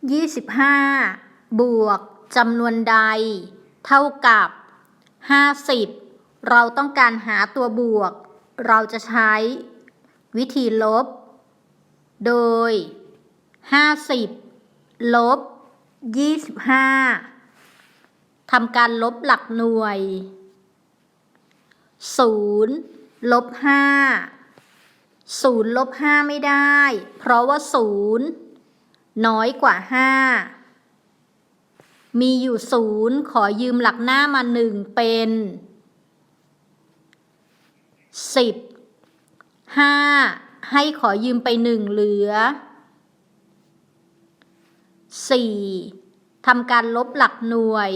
25 บวกจำนวนใด เท่ากับ 50 เราต้องการหาตัวบวก เราจะใช้ วิธีลบ โดย 50 ลบ 25ทำการลบหลักหน่วย 0 ลบ 5 0 ลบ 5 ไม่ได้ เพราะว่า 0 น้อยกว่า5มีอยู่0ขอยืมหลักหน้ามา1เป็น10 5ให้ขอยืมไป1เหลือ4ทำการลบหลักหน่วย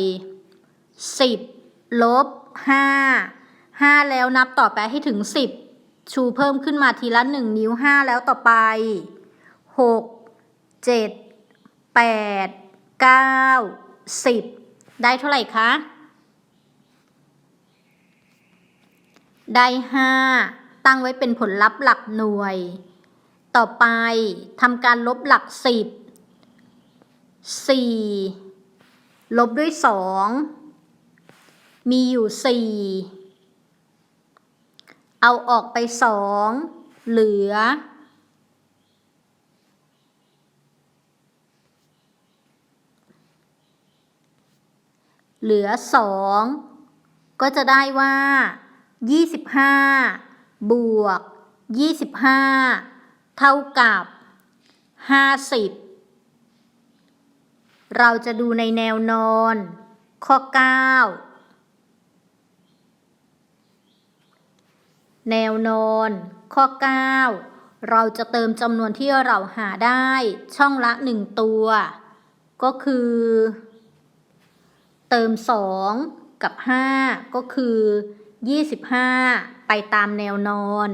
10ลบ5 5แล้วนับต่อไปให้ถึง10ชูเพิ่มขึ้นมาทีละ1นิ้ว5แล้วต่อไป 6 7 8 9 10ได้เท่าไหร่คะ ได้5ตั้งไว้เป็นผลลัพธ์หลักหน่วย ต่อไปทำการลบหลัก10 4ลบด้วย2มีอยู่4เอาออกไป2เหลือ เหลือ 2 ก็จะได้ว่า 25 บวก 25 เท่ากับ 50 เราจะดูในแนวนอน ข้อ 9 แนวนอน ข้อ 9 เราจะเติมจำนวนที่เราหาได้ช่องละ 1 ตัว ก็คือ เติม 2 กับ 5 ก็คือ 25 ไปตามแนวนอน